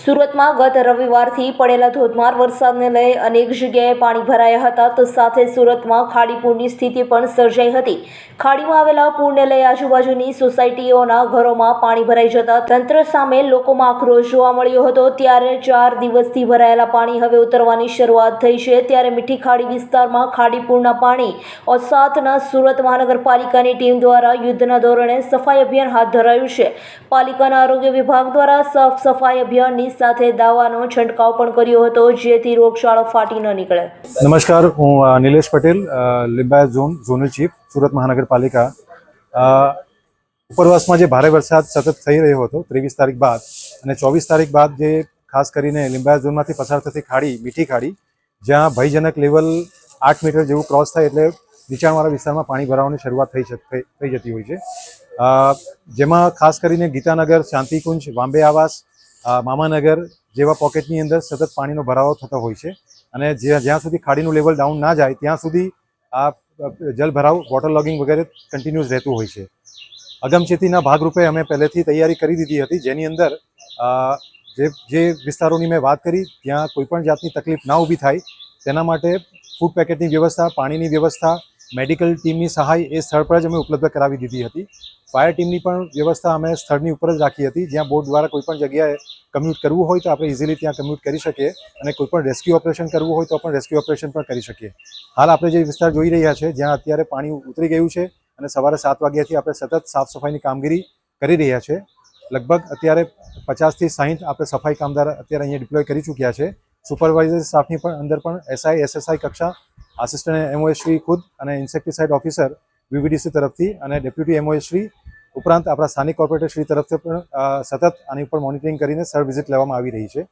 સુરતમાં ગત રવિવારથી પડેલા ધોધમાર વરસાદને લઈ અનેક જગ્યાએ પાણી ભરાયા હતા. તો સાથે સુરતમાં ખાડીપૂરની સ્થિતિ પણ સર્જાઈ હતી. ખાડીમાં આવેલા પૂરને લઈ આજુબાજુની સોસાયટીઓના ઘરોમાં પાણી ભરાઈ જતા તંત્ર સામે લોકોમાં આક્રોશ જોવા મળ્યો હતો. ત્યારે ચાર દિવસથી ભરાયેલા પાણી હવે ઉતરવાની શરૂઆત થઈ છે. ત્યારે મીઠી ખાડી વિસ્તારમાં ખાડીપૂરના પાણી ઓસાતના સુરત મહાનગરપાલિકાની ટીમ દ્વારા યુદ્ધના ધોરણે સફાઈ અભિયાન હાથ ધરાયું છે. પાલિકાના આરોગ્ય વિભાગ દ્વારા સાફ સફાઈ અભિયાનની સાથે દાવાનો છંટકાવ પણ કર્યો હતો, જેથી રોગચાળો ફાટી ન નીકળે. નમસ્કાર, હું Nilesh Patel Limbayat zone, zonal chief, Surat મહાનગરપાલિકા. ઉપરવાસમાં જે ભારે વરસાદ સતત થઈ રહ્યો હતો, ત્રેવીસ તારીખ બાદ અને ચોવીસ તારીખ બાદ જે ખાસ કરીને લિંબાયત ઝોનમાંથી પસાર થતી ખાડી, મીઠી ખાડી, જ્યાં ભયજનક લેવલ આઠ મીટર જેવું ક્રોસ થાય એટલે નીચાણવાળા વિસ્તારમાં પાણી ભરાવાની શરૂઆત થઈ થઈ જતી હોય છે. જેમાં ખાસ કરીને ગીતાનગર, શાંતિકુંજ, વાંબે આવાસ મામાનગર જેવા પોકેટની અંદર સતત પાણીનો ભરાવો થતો હોય છે અને જ્યાં સુધી ખાડીનું લેવલ ડાઉન ના જાય, ત્યાં સુધી આ જલભરાવ વોટર લોગિંગ વગેરે કન્ટિન્યુઅસ રહેતું હોય છે. અગમચેતીના ભાગરૂપે અમે પહેલેથી તૈયારી કરી દીધી હતી, જેની અંદર જે જે વિસ્તારોની મેં વાત કરી, ત્યાં કોઈપણ જાતની તકલીફ ના ઊભી થાય, તેના માટે ફૂડ પેકેટની વ્યવસ્થા, પાણીની વ્યવસ્થા મેડિકલ ટીમની સહાય એ સ્થળ પર જ અમે ઉપલબ્ધ કરાવી દીધી હતી. ફાયર ટીમની પણ વ્યવસ્થા અમે સ્થળની ઉપર જ રાખી હતી. જ્યાં બોટ દ્વારા કોઈપણ જગ્યાએ કમ્યુટ કરવું હોય તો આપણે ઇઝીલી ત્યાં કમ્યુટ કરી શકીએ અને કોઈપણ રેસ્ક્યુ ઓપરેશન કરવું હોય તો પણ રેસ્ક્યુ ઓપરેશન પણ કરી શકીએ. હાલ આપણે જે વિસ્તાર જોઈ રહ્યા છે, જ્યાં અત્યારે પાણી ઉતરી ગયું છે અને સવારે સાત વાગ્યાથી આપણે સતત સાફ સફાઈની કામગીરી કરી રહ્યા છે. લગભગ અત્યારે પચાસથી સાહીઠ આપણે સફાઈ કામદાર અત્યારે અહીંયા ડિપ્લોય કરી ચૂક્યા છે. સુપરવાઇઝર સ્ટાફની પણ અંદર પણ એસઆઈ એસએસઆઈ કક્ષા આસિસ્ટન્ટ એમઓએસશ્રી ખુદ અને ઇન્સેક્ટિસાઇડ ઓફિસર વીવીડીસી તરફથી અને ડેપ્યુટી એમઓએસશ્રી ઉપરાંત આપણા સ્થાનિક કોર્પોરેટર શ્રી તરફથી પણ સતત આની ઉપર મોનિટરિંગ કરીને સર વિઝિટ લેવામાં આવી રહી છે.